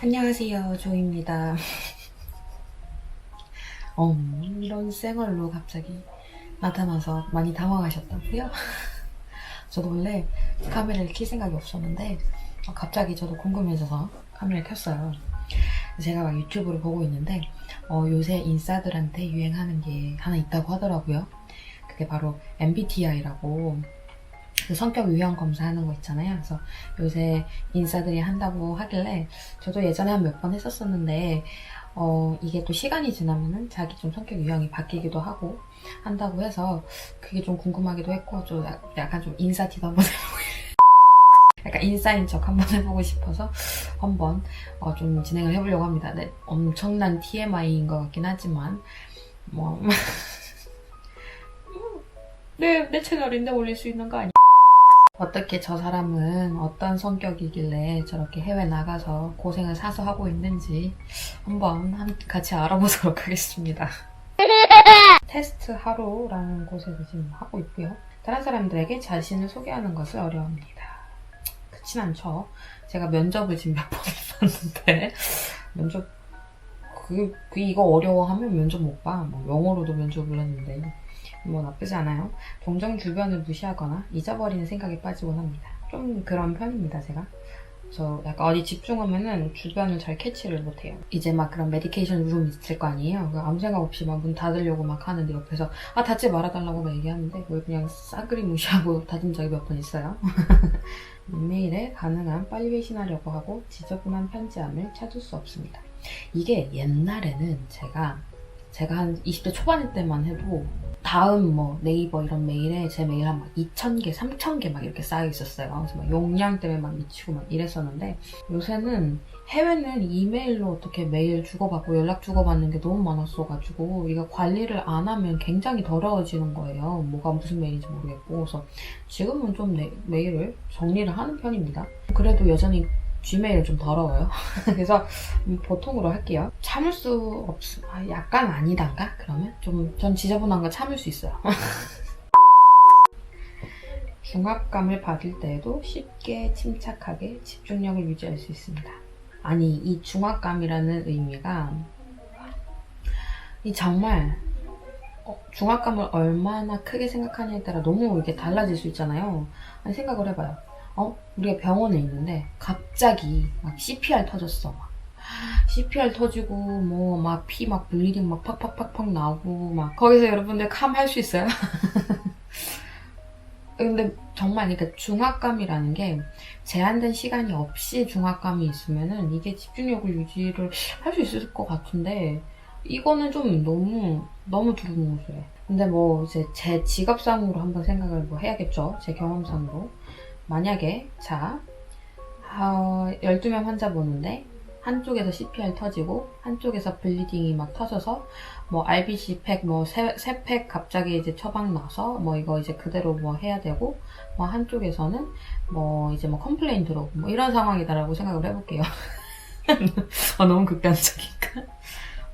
안녕하세요, 조입니다. 어, 이런 쌩얼로 갑자기 나타나서 많이 당황하셨다고요? 저도 원래 카메라를 킬 생각이 없었는데 어, 갑자기 저도 궁금해져서 카메라를 켰어요. 제가 막 유튜브를 보고 있는데 어, 요새 인싸들한테 유행하는 게 하나 있다고 하더라고요. 그게 바로 MBTI라고 그 성격 유형 검사하는 거 있잖아요. 그래서 요새 인싸들이 한다고 하길래 저도 예전에 한 몇 번 했었었는데 어, 이게 또 시간이 지나면은 자기 좀 성격 유형이 바뀌기도 하고 한다고 해서 그게 좀 궁금하기도 했고 좀 약- 약간 좀 인싸 팁 한번 해보고 약간 인싸인 척 한번 해보고 싶어서 한번 어, 좀 진행을 해보려고 합니다. 네, 엄청난 TMI인 것 같긴 하지만 뭐 네, 내 채널인데 올릴 수 있는 거 아니야? 어떻게 저 사람은 어떤 성격이길래 저렇게 해외 나가서 고생을 사서 하고 있는지 한번 한- 같이 알아보도록 하겠습니다. 테스트 하루라는 곳에서 지금 하고 있고요. 다른 사람들에게 자신을 소개하는 것을 어려워합니다. 그렇진 않죠. 제가 면접을 지금 몇 번 봤는데 면접 그, 그 이거 어려워하면 면접 못 봐. 뭐 영어로도 면접을 했는데 뭐 나쁘지 않아요. 동정 주변을 무시하거나 잊어버리는 생각에 빠지곤 합니다. 좀 그런 편입니다, 제가. 저 약간 어디 집중하면은 주변을 잘 캐치를 못해요. 이제 막 그런 메디케이션 룸 있을 거 아니에요? 그 아무 생각 없이 막 문 닫으려고 막 하는데 옆에서 아 닫지 말아달라고 막 얘기하는데 그걸 그냥 싸그리 무시하고 닫은 적이 몇 번 있어요. 이메일에 가능한 빨리 회신하려고 하고 지저분한 편지함을 찾을 수 없습니다. 이게 옛날에는 제가 제가 한 20대 초반 때만 해도 다음 뭐 네이버 이런 메일에 제 메일 한 막 2,000개, 3,000개 막 이렇게 쌓여 있었어요. 그래서 막 용량 때문에 막 미치고 막 이랬었는데 요새는 해외는 이메일로 어떻게 메일 주고받고 연락 주고받는 게 너무 많았어가지고 이거 관리를 안 하면 굉장히 더러워지는 거예요. 뭐가 무슨 메일인지 모르겠고 그래서 지금은 좀 네- 메일을 정리를 하는 편입니다. 그래도 여전히 G메일은 좀 더러워요. 그래서 음, 보통으로 할게요. 참을 수 없, 아, 약간 아니단가? 그러면? 좀, 전 지저분한 거 참을 수 있어요. 중압감을 받을 때에도 쉽게 침착하게 집중력을 유지할 수 있습니다. 아니, 이 중압감이라는 의미가, 이 정말, 어, 중압감을 얼마나 크게 생각하냐에 따라 너무 이게 달라질 수 있잖아요. 아니, 생각을 해봐요. 어? 우리가 병원에 있는데, 갑자기 막 CPR 터졌어. 막 CPR 터지고 뭐 막 피막 블리딩 막 팍팍팍팍 나오고 막 거기서 여러분들 캄 할 수 있어요? 근데 정말 그러니까 중압감이라는 게 제한된 시간이 없이 중압감이 있으면은 이게 집중력을 유지를 할 수 있을 것 같은데 이거는 좀 너무 너무 두루뭉술해. 근데 뭐 이제 제 직업상으로 한번 생각을 뭐 해야겠죠. 제 경험상으로 만약에 자 어, 12명 환자 보는데 한쪽에서 CPR 터지고 한쪽에서 블리딩이 막 터져서 뭐 RBC 팩 뭐세팩 갑자기 이제 처방 나서 뭐 이거 이제 그대로 뭐 해야 되고 뭐 한쪽에서는 뭐 이제 뭐 컴플레인 들어오고 뭐 이런 상황이다라고 생각을 해볼게요. 아 너무 극단적인가?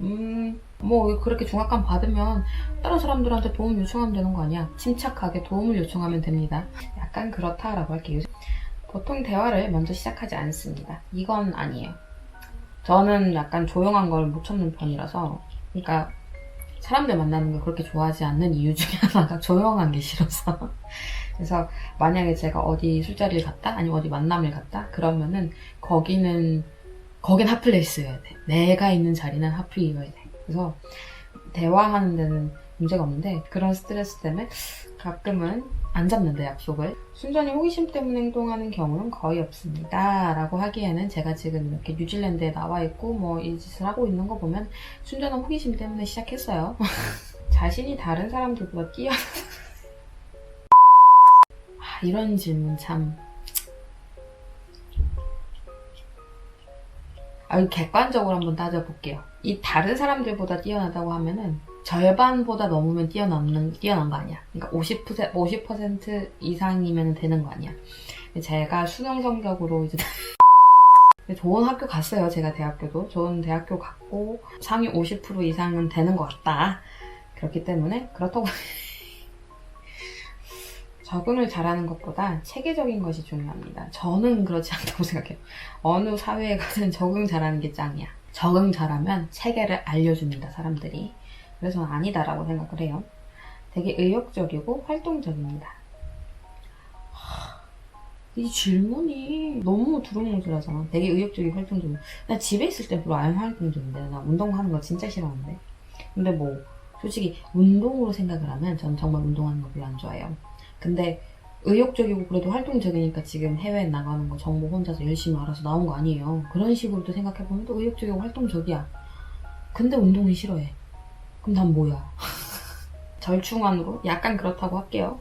음 뭐 그렇게 중압감 받으면 다른 사람들한테 도움 요청하면 되는 거 아니야? 침착하게 도움을 요청하면 됩니다. 약간 그렇다라고 할게요. 보통 대화를 먼저 시작하지 않습니다. 이건 아니에요. 저는 약간 조용한 걸 못 참는 편이라서, 그러니까 사람들 만나는 걸 그렇게 좋아하지 않는 이유 중에 하나가 조용한 게 싫어서. 그래서 만약에 제가 어디 술자리를 갔다, 아니면 어디 만남을 갔다, 그러면은 거기는, 거긴 핫플레이스여야 돼. 내가 있는 자리는 핫플이어야 돼. 그래서 대화하는 데는 문제가 없는데, 그런 스트레스 때문에 가끔은 안 잡는데 약속을 순전히 호기심 때문에 행동하는 경우는 거의 없습니다 라고 하기에는 제가 지금 이렇게 뉴질랜드에 나와 있고 뭐 이 짓을 하고 있는 거 보면 순전한 호기심 때문에 시작했어요 자신이 다른 사람들보다 뛰어 아, 이런 질문 참 객관적으로 한번 따져볼게요 이 다른 사람들보다 뛰어나다고 하면은 절반보다 넘으면 뛰어넘는, 뛰어난 거 아니야. 그러니까 50%, 50% 이상이면 되는 거 아니야. 제가 수능 성적으로 이제 좋은 학교 갔어요. 제가 대학교도. 좋은 대학교 갔고 상위 50% 이상은 되는 것 같다. 그렇기 때문에 그렇다고 적응을 잘하는 것보다 체계적인 것이 중요합니다. 저는 그렇지 않다고 생각해요. 어느 사회에 가든 적응 잘하는 게 짱이야. 적응 잘하면 체계를 알려줍니다, 사람들이. 그래서 아니다라고 생각을 해요. 되게 의욕적이고 활동적입니다. 하, 이 질문이 너무 두루뭉술하잖아. 되게 의욕적이고 활동적이고. 나 집에 있을 때 별로 안 활동적인데. 나 운동하는 거 진짜 싫어하는데. 근데 뭐, 솔직히 운동으로 생각을 하면 전 정말 운동하는 거 별로 안 좋아해요. 근데 의욕적이고 그래도 활동적이니까 지금 해외에 나가는 거 정보 혼자서 열심히 알아서 나온 거 아니에요. 그런 식으로도 생각해보면 또 의욕적이고 활동적이야. 근데 운동이 싫어해. 그럼 난 뭐야? 절충안으로 약간 그렇다고 할게요.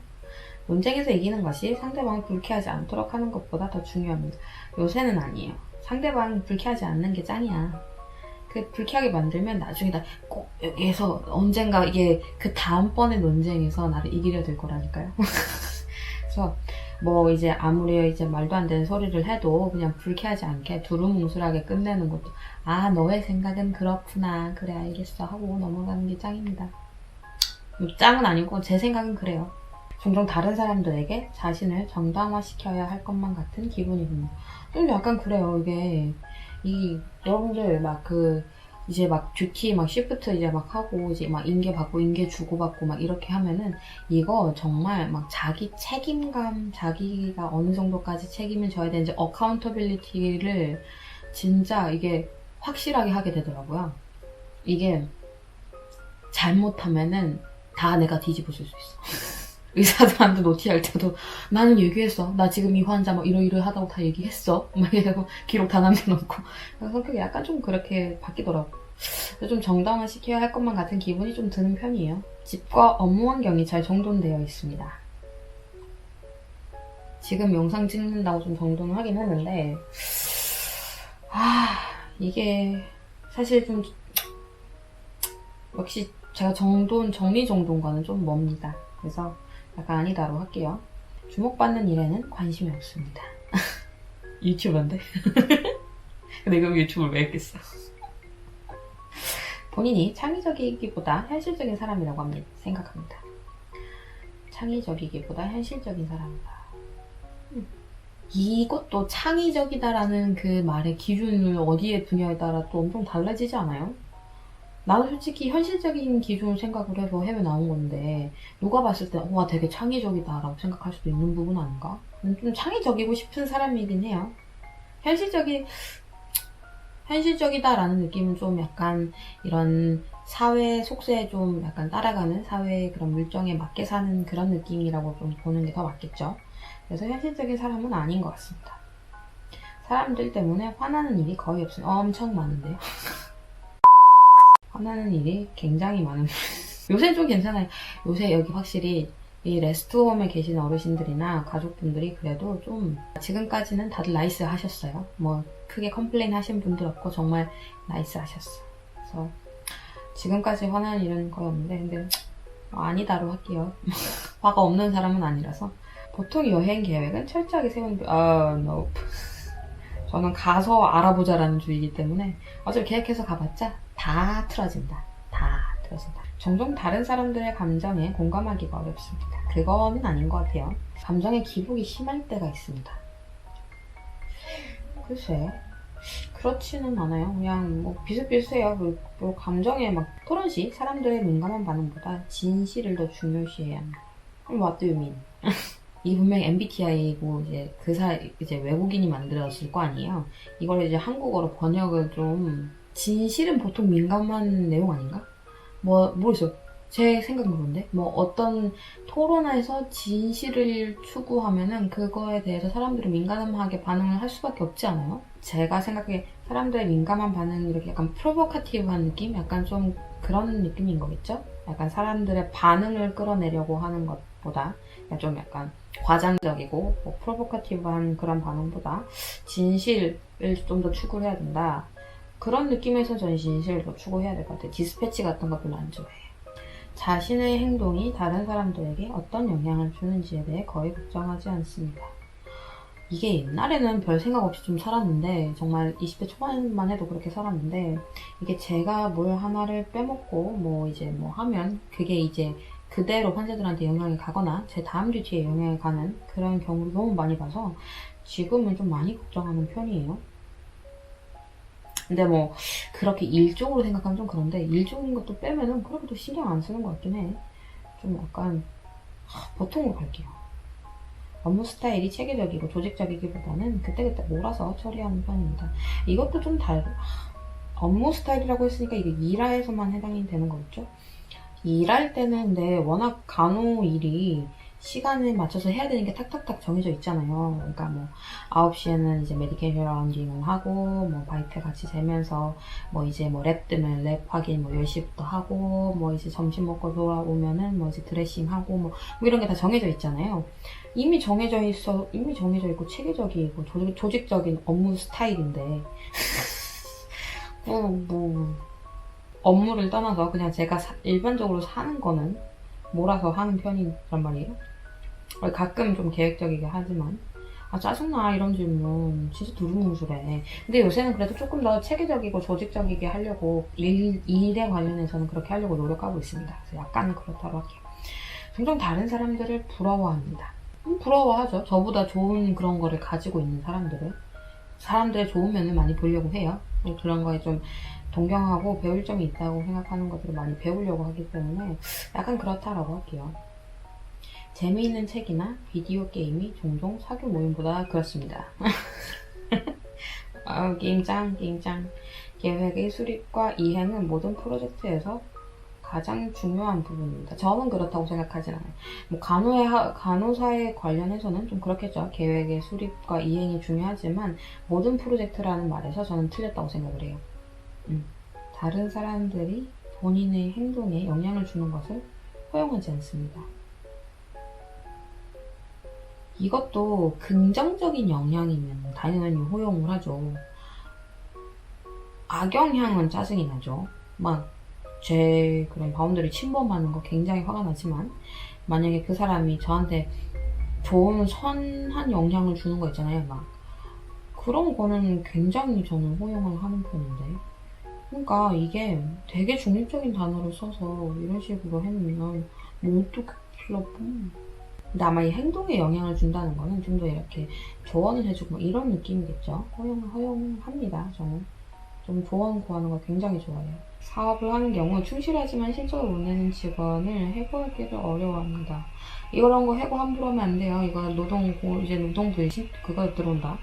논쟁에서 이기는 것이 상대방을 불쾌하지 않도록 하는 것보다 더 중요합니다. 요새는 아니에요. 상대방을 불쾌하지 않는 게 짱이야. 그 불쾌하게 만들면 나중에 나 꼭 여기에서 언젠가 이게 그 다음번의 논쟁에서 나를 이기려 될 거라니까요. 그래서 뭐 이제 아무리 이제 말도 안 되는 소리를 해도 그냥 불쾌하지 않게 두루뭉술하게 끝내는 것도 아 너의 생각은 그렇구나 그래 알겠어 하고 넘어가는 게 짱입니다. 짱은 아니고 제 생각은 그래요. 종종 다른 사람들에게 자신을 정당화시켜야 할 것만 같은 기분이 듭니다. 좀 약간 그래요. 이게 이 여러분들 막 그 이제 막 듀티 막 시프트 이제 막 하고 이제 막 인계 받고 인계 주고 받고 막 이렇게 하면은 이거 정말 막 자기 책임감 자기가 어느 정도까지 책임을 져야 되는지 어카운터빌리티를 진짜 이게 확실하게 하게 되더라고요. 이게 잘못하면은 다 내가 뒤집어질 수 있어. 의사들한테 노티할 때도 나는 얘기했어. 나 지금 이 환자 뭐 이러이러하다고 다 얘기했어. 막 이러고 기록 다 남겨놓고. 성격이 약간 좀 그렇게 바뀌더라고. 좀 정당화 시켜야 할 것만 같은 기분이 좀 드는 편이에요. 집과 업무 환경이 잘 정돈되어 있습니다. 지금 영상 찍는다고 좀 정돈을 하긴 했는데, 아, 이게 사실 좀, 역시 제가 정돈, 정리 정돈과는 좀 멉니다. 그래서 약간 아니다로 할게요. 주목받는 일에는 관심이 없습니다. 유튜버인데? 그럼 유튜브를 왜 했겠어? 본인이 창의적이기보다 현실적인 사람이라고 합니다. 생각합니다. 창의적이기보다 현실적인 사람이다. 음. 이것도 창의적이다라는 그 말의 기준을 어디에 두냐에 따라 또 엄청 달라지지 않아요? 나는 솔직히 현실적인 기준을 생각을 해서 해외 나온 건데 누가 봤을 때 와 되게 창의적이다라고 생각할 수도 있는 부분 아닌가? 저는 좀 창의적이고 싶은 사람이긴 해요. 현실적인 현실적이다라는 느낌은 좀 약간 이런 사회 속세에 좀 약간 따라가는 사회의 그런 물정에 맞게 사는 그런 느낌이라고 좀 보는 게 더 맞겠죠. 그래서 현실적인 사람은 아닌 것 같습니다. 사람들 때문에 화나는 일이 거의 없어요. 엄청 많은데요. 화나는 일이 굉장히 많은 요새 좀 괜찮아요. 요새 여기 확실히 이 레스트홈에 계신 어르신들이나 가족분들이 그래도 좀 지금까지는 다들 나이스 하셨어요. 뭐 크게 컴플레인 하신 분들 없고 정말 나이스 하셨어. 그래서 지금까지 화나는 일은 거의 없는데 근데 아니다로 할게요. 화가 없는 사람은 아니라서 보통 여행 계획은 철저하게 편- 아, nope. 저는 가서 알아보자라는 주의이기 때문에 어차피 계획해서 가봤자 다 틀어진다. 다 틀어진다. 종종 다른 사람들의 감정에 공감하기가 어렵습니다. 그거는 아닌 것 같아요. 감정에 기복이 심할 때가 있습니다. 글쎄, 그렇지는 않아요. 그냥 뭐 비슷비슷해요. 그, 뭐 감정에 막 토론 시 사람들의 민감한 반응보다 진실을 더 중요시해야 합니다. You mean? 이 분명 MBTI고 이제 그사 이제 외국인이 만들었을 거 아니에요. 이걸 이제 한국어로 번역을 좀 진실은 보통 민감한 내용 아닌가? 뭐 모르겠어요. 제 생각은 그런데 뭐 어떤 토론에서 진실을 추구하면은 그거에 대해서 사람들이 민감하게 반응을 할 수밖에 없지 않아요? 제가 생각해 사람들의 민감한 반응은 이렇게 약간 프로보카티브한 느낌? 약간 좀 그런 느낌인 거겠죠? 약간 사람들의 반응을 끌어내려고 하는 것보다 좀 약간 과장적이고 뭐 프로보카티브한 그런 반응보다 진실을 좀 더 추구를 해야 된다. 그런 느낌에서 저는 진실을 더 추구해야 될 것 같아요. 디스패치 같은 거 별로 안 좋아해요. 자신의 행동이 다른 사람들에게 어떤 영향을 주는지에 대해 거의 걱정하지 않습니다. 이게 옛날에는 별 생각 없이 좀 살았는데 정말 20대 초반만 해도 그렇게 살았는데 이게 제가 뭘 하나를 빼먹고 뭐 이제 뭐 하면 그게 이제 그대로 환자들한테 영향이 가거나 제 다음 듀티에 영향이 가는 그런 경우를 너무 많이 봐서 지금은 좀 많이 걱정하는 편이에요. 근데 뭐 그렇게 일종으로 생각하면 좀 그런데 일종인 것도 빼면은 그렇게도 신경 안 쓰는 것 같긴 해. 좀 약간 하, 보통으로 갈게요. 업무 스타일이 체계적이고 조직적이기보다는 그때그때 몰아서 처리하는 편입니다. 이것도 좀 다르. 하, 업무 스타일이라고 했으니까 이게 일화에서만 해당이 되는 거겠죠? 일할 때는 근데 워낙 간호 일이 시간에 맞춰서 해야 되는 게 탁탁탁 정해져 있잖아요. 그러니까 뭐 9시에는 이제 메디케이션 라운딩을 하고 뭐 바이트 같이 재면서 뭐 이제 뭐 랩 뜨면 랩 확인 뭐 10시부터 하고 뭐 이제 점심 먹고 돌아오면은 뭐 이제 드레싱 하고 뭐, 뭐 이런 게 다 정해져 있잖아요. 이미 정해져 있어 이미 정해져 있고 체계적이고 조, 조직적인 업무 스타일인데 뭐, 뭐 업무를 떠나서 그냥 제가 사- 일반적으로 사는 거는 몰아서 하는 편이란 말이에요. 가끔 좀 계획적이게 하지만 아 짜증나 이런 질문 진짜 두루뭉술해. 근데 요새는 그래도 조금 더 체계적이고 조직적이게 하려고 일, 일에 관련해서는 그렇게 하려고 노력하고 있습니다. 그래서 약간은 그렇다고 할게요. 종종 다른 사람들을 부러워합니다. 음, 부러워하죠. 저보다 좋은 그런 거를 가지고 있는 사람들을 사람들의 좋은 면을 많이 보려고 해요. 또 그런 거에 좀 동경하고 배울 점이 있다고 생각하는 것들을 많이 배우려고 하기 때문에 약간 그렇다라고 할게요. 재미있는 책이나 비디오 게임이 종종 사교 모임보다 그렇습니다. 아, 게임 짱, 게임 짱. 계획의 수립과 이행은 모든 프로젝트에서 가장 중요한 부분입니다. 저는 그렇다고 생각하진 않아요. 뭐 간호에 하- 간호사에 관련해서는 좀 그렇겠죠. 계획의 수립과 이행이 중요하지만 모든 프로젝트라는 말에서 저는 틀렸다고 생각을 해요. 음. 다른 사람들이 본인의 행동에 영향을 주는 것을 허용하지 않습니다. 이것도 긍정적인 영향이면 당연히 허용을 하죠. 악영향은 짜증이 나죠. 막, 제 그런 바운더리 침범하는 거 굉장히 화가 나지만, 만약에 그 사람이 저한테 좋은 선한 영향을 주는 거 있잖아요. 막, 그런 거는 굉장히 저는 허용을 하는 편인데. 그러니까 이게 되게 중립적인 단어를 써서 이런 식으로 뭐 어떻게 불러봐. 근데 아마 이 행동에 영향을 준다는 거는 좀 더 이렇게 조언을 해주고 뭐 이런 느낌이겠죠. 허용을 허용합니다. 저는 좀 조언 구하는 거 굉장히 좋아해요. 사업을 하는 경우 충실하지만 실적을 못 내는 직원을 해고하기를 어려워합니다. 이런 거 해고 함부로 하면 안 돼요. 이거 노동 이제 노동 불신 그거 들어온다.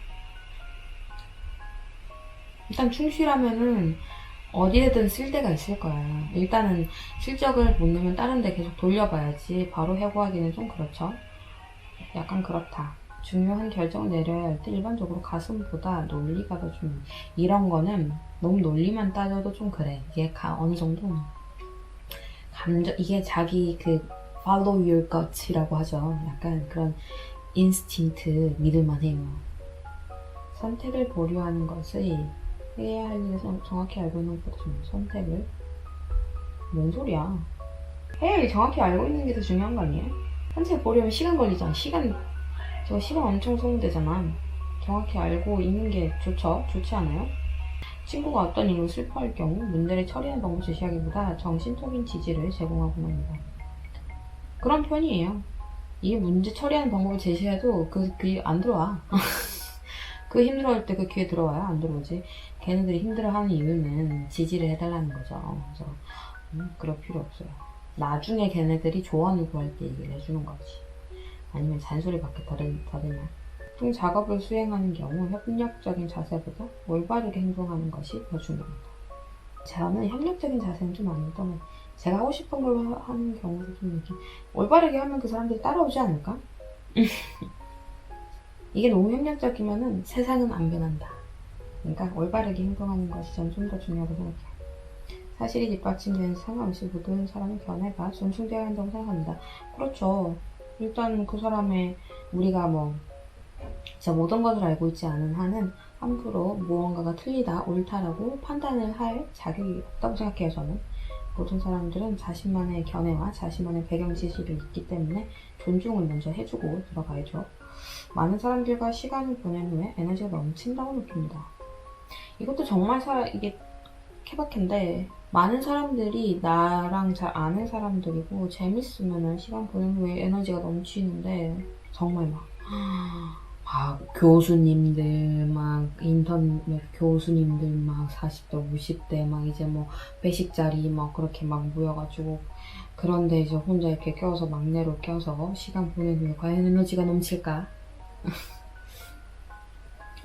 일단 충실하면은 어디에든 쓸 데가 있을 거야. 일단은 실적을 못 내면 다른 데 계속 돌려봐야지 바로 해고하기는 좀 그렇죠. 약간 그렇다. 중요한 결정을 내려야 할 때 일반적으로 가슴보다 논리가 더 중요해. 이런 거는 너무 논리만 따져도 좀 그래. 이게 가, 어느 정도 감정 이게 자기 그 follow your gut이라고 하죠. 약간 그런 인스팅트 믿을만 해요. 선택을 보류하는 것이 해야 할 일을 정- 정확히 알고 있는 것보다 중요해. 선택을 뭔 소리야? 해야 할 일 정확히 알고 있는 게 더 중요한 거 아니에요? 선택 보려면 시간 걸리잖아. 시간 저 시간 엄청 소모되잖아. 정확히 알고 있는 게 좋죠? 좋지 않아요? 친구가 어떤 일로 슬퍼할 경우 문제를 처리하는 방법을 제시하기보다 정신적인 지지를 제공하곤 합니다. 그런 편이에요. 이 문제 처리하는 방법을 제시해도 그, 그게 안 들어와. 그 힘들어할 때 그 귀에 들어와야 안 들어오지. 걔네들이 힘들어하는 이유는 지지를 해달라는 거죠. 그래서 음, 그럴 필요 없어요. 나중에 걔네들이 조언을 구할 때 얘기를 해주는 거지. 아니면 잔소리밖에 더들, 더들면. 보통 작업을 수행하는 경우 협력적인 자세보다 올바르게 행동하는 것이 더 중요합니다. 저는 협력적인 자세는 좀 같아요. 제가 하고 싶은 걸로 하- 하는 경우도 좀 이렇게 올바르게 하면 그 사람들이 따라오지 않을까? 이게 너무 협력적이면은 세상은 안 변한다. 그러니까 올바르게 행동하는 것이 전 좀 더 중요하다고 생각해요. 사실이 뒷받침되는 상관없이 모든 사람의 견해가 존중되어야 한다고 생각합니다. 그렇죠. 일단 그 사람의 우리가 뭐 진짜 모든 것을 알고 있지 않은 한은 함부로 무언가가 틀리다, 옳다라고 판단을 할 자격이 없다고 생각해요, 저는. 모든 사람들은 자신만의 견해와 자신만의 배경 지식이 있기 때문에 존중을 먼저 해주고 들어가야죠. 많은 사람들과 시간을 보낸 후에 에너지가 넘친다고 느낍니다. 이것도 정말 사, 이게 케바케인데 많은 사람들이 나랑 잘 아는 사람들이고 재밌으면 시간 보낸 후에 에너지가 넘치는데 정말 막, 막 교수님들 막 인턴 몇 교수님들 막 40대 50대 막 이제 뭐 배식자리 막 그렇게 막 모여가지고 그런데 이제 혼자 이렇게 껴서 막내로 껴서 시간 보낸 후에 과연 에너지가 넘칠까?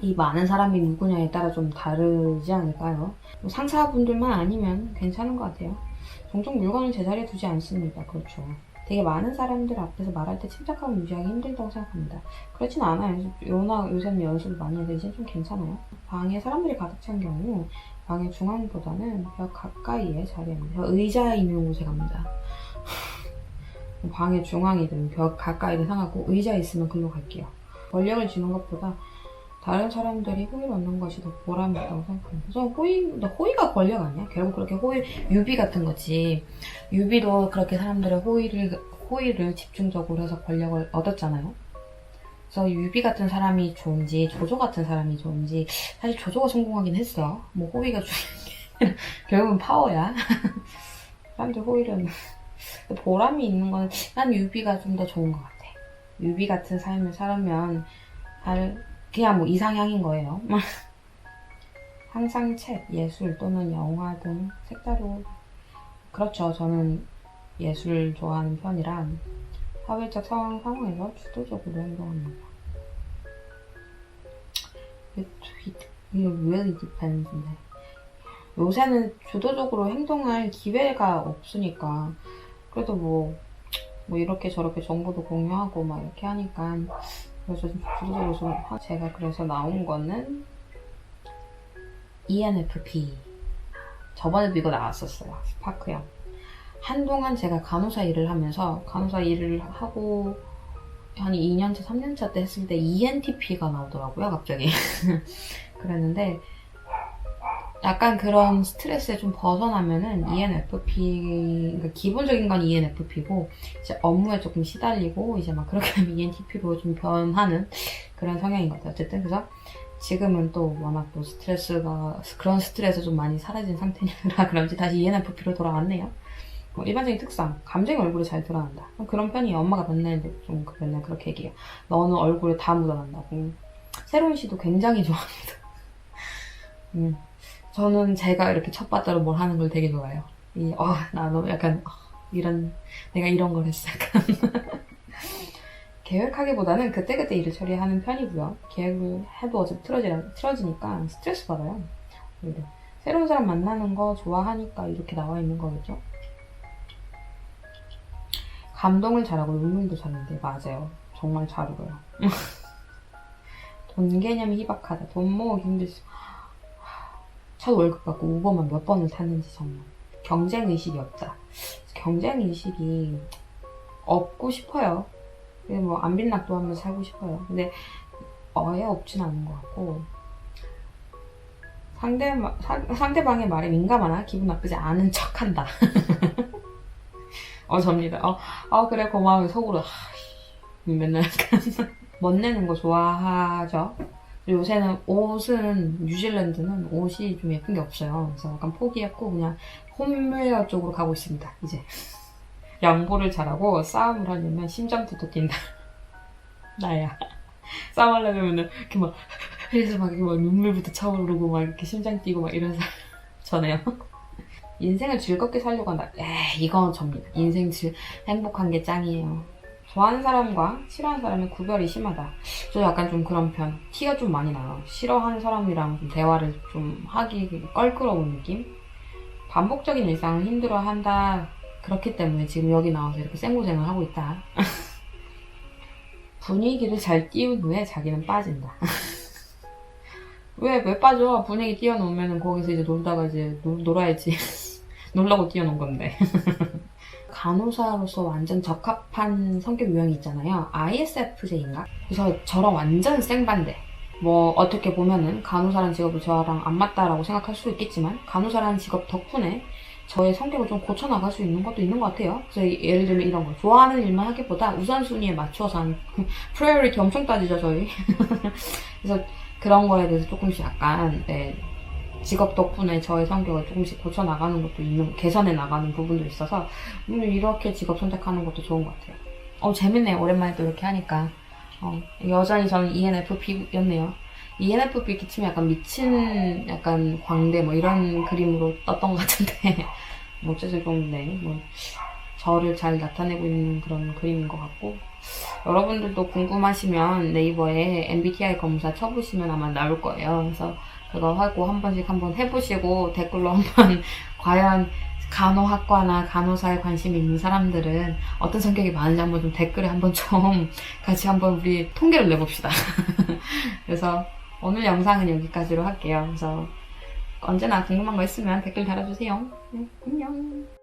이 많은 사람이 누구냐에 따라 좀 다르지 않을까요? 뭐 상사분들만 아니면 괜찮은 것 같아요. 종종 물건을 제자리에 두지 않습니다. 그렇죠. 되게 많은 사람들 앞에서 말할 때 침착함을 유지하기 힘들다고 생각합니다. 그렇진 않아요. 요나 요새는 연습을 많이 해서 이제 좀 괜찮아요. 방에 사람들이 가득 찬 경우 방의 중앙보다는 벽 가까이에 자리합니다. 의자에 있는 곳에 갑니다. 방의 중앙이든 벽 가까이든 상하고 의자에 있으면 글로 갈게요. 권력을 쥐는 것보다 다른 사람들이 호의를 얻는 것이 더 보람이 있다고 생각합니다. 저는 호의, 호의가 권력 아니야? 결국 그렇게 호의, 유비 같은 거지. 유비도 그렇게 사람들의 호의를, 호의를 집중적으로 해서 권력을 얻었잖아요. 그래서 유비 같은 사람이 좋은지, 조조 같은 사람이 좋은지, 사실 조조가 성공하긴 했어. 뭐 호의가 중요한 게 결국은 파워야. 사람들 호의를, 보람이 있는 거는 난 유비가 좀 더 좋은 것 같아. 유비 같은 삶을 살면, 잘, 그냥 뭐 이상향인 거예요. 항상 책, 예술 또는 영화 등 색다르고 그렇죠. 저는 예술 좋아하는 편이라 사회적 상황 상황에서 주도적으로 행동합니다. Really depends. 네. 요새는 주도적으로 행동할 기회가 없으니까 그래도 뭐, 뭐 이렇게 저렇게 정보도 공유하고 막 이렇게 하니까 그래서 하- 제가 그래서 나온 거는 ENFP 저번에도 이거 나왔었어요. 스파크형 한동안 제가 간호사 일을 하면서 간호사 일을 하고 한 2년차 3년차 때 했을 때 ENTP가 나오더라고요 갑자기. 그랬는데 약간 그런 스트레스에 좀 벗어나면은 E ENFP 그러니까 기본적인 건 ENFP고 이제 업무에 조금 시달리고 이제 막 그렇게 하면 ENTP로 좀 변하는 그런 성향인 것 같아요. 어쨌든 그래서 지금은 또 워낙 또 스트레스가 그런 스트레스 좀 많이 사라진 상태라 그런지 다시 ENFP로 돌아왔네요. 뭐 일반적인 특성, 감정이 얼굴에 잘 드러난다. 그런 편이에요. 엄마가 맨날 좀 그- 맨날 그렇게 얘기해요. 너는 얼굴에 다 묻어난다고. 새로운 시도 굉장히 좋아합니다. 음. 저는 제가 이렇게 첫 바다로 뭘 하는 걸 되게 좋아해요. 이, 어, 나 너무 약간, 어, 이런, 내가 이런 걸 했어. 약간. 계획하기보다는 그때그때 일을 처리하는 편이고요. 계획을 해도 어차피 틀어지, 틀어지니까 스트레스 받아요. 오히려. 새로운 사람 만나는 거 좋아하니까 이렇게 나와 있는 거겠죠? 감동을 잘하고 눈물도 잘하는데, 맞아요. 정말 잘 울어요. 돈 개념이 희박하다. 돈 모으기 힘들지. 첫 월급 받고 우버만 몇 번을 탔는지 정말 경쟁 의식이 없다. 경쟁 의식이 없고 싶어요. 뭐안 빛났도 하면서 살고 싶어요. 근데 어에 없진 않은 것 같고 상대 상, 상대방의 말에 민감하나 기분 나쁘지 않은 척한다. 어 접니다. 어, 어 그래 고마워 속으로 하, 맨날 멋내는 거 좋아하죠. 요새는 옷은 뉴질랜드는 옷이 좀 예쁜 게 없어요. 그래서 약간 포기했고 그냥 홈웨어 쪽으로 가고 있습니다. 이제 양보를 잘하고 싸움을 하려면 심장부터 뛴다. 나야. 싸움하려면은 이렇게 막 그래서 막, 막 눈물부터 차오르고 막 이렇게 심장 뛰고 막 이런 사람 저네요. 인생을 즐겁게 살려고 한다. 에이 이건 접니다. 인생 즐 행복한 게 짱이에요. 좋아하는 사람과 싫어하는 사람의 구별이 심하다. 저 약간 좀 그런 편. 티가 좀 많이 나요. 싫어하는 사람이랑 좀 대화를 좀 하기 껄끄러운 느낌? 반복적인 일상을 힘들어 한다. 그렇기 때문에 지금 여기 나와서 이렇게 생고생을 하고 있다. 분위기를 잘 띄운 후에 자기는 빠진다. 왜, 왜 빠져? 분위기 띄워놓으면 거기서 이제 놀다가 이제 놀, 놀아야지. 놀라고 띄워놓은 건데. 간호사로서 완전 적합한 성격 유형이 있잖아요. ISFJ인가? 그래서 저랑 완전 생반대. 뭐 어떻게 보면은 간호사라는 직업이 저랑 안 맞다라고 생각할 수 있겠지만 간호사라는 직업 덕분에 저의 성격을 좀 고쳐나갈 수 있는 것도 있는 것 같아요. 그래서 예를 들면 이런 거 좋아하는 일만 하기보다 우선순위에 맞춰서 한 프라이어리티 엄청 따지죠 저희. 그래서 그런 거에 대해서 조금씩 약간 네, 직업 덕분에 저의 성격을 조금씩 고쳐 나가는 것도 있는, 개선해 나가는 부분도 있어서, 음, 이렇게 직업 선택하는 것도 좋은 것 같아요. 어, 재밌네요. 오랜만에 또 이렇게 하니까. 어, 여전히 저는 ENFP였네요. ENFP 기침이 약간 미친, 약간 광대 뭐 이런 그림으로 떴던 것 같은데, 뭐 어쨌든 좀, 네, 뭐, 저를 잘 나타내고 있는 그런 그림인 것 같고, 여러분들도 궁금하시면 네이버에 MBTI 검사 쳐보시면 아마 나올 거예요. 그래서 그거 하고 한 번씩 한번 해보시고 댓글로 한번 과연 간호학과나 간호사에 관심 있는 사람들은 어떤 성격이 많은지 한번 좀 댓글에 한번 좀 같이 한번 우리 통계를 내봅시다. 그래서 오늘 영상은 여기까지로 할게요. 그래서 언제나 궁금한 거 있으면 댓글 달아주세요. 네, 안녕.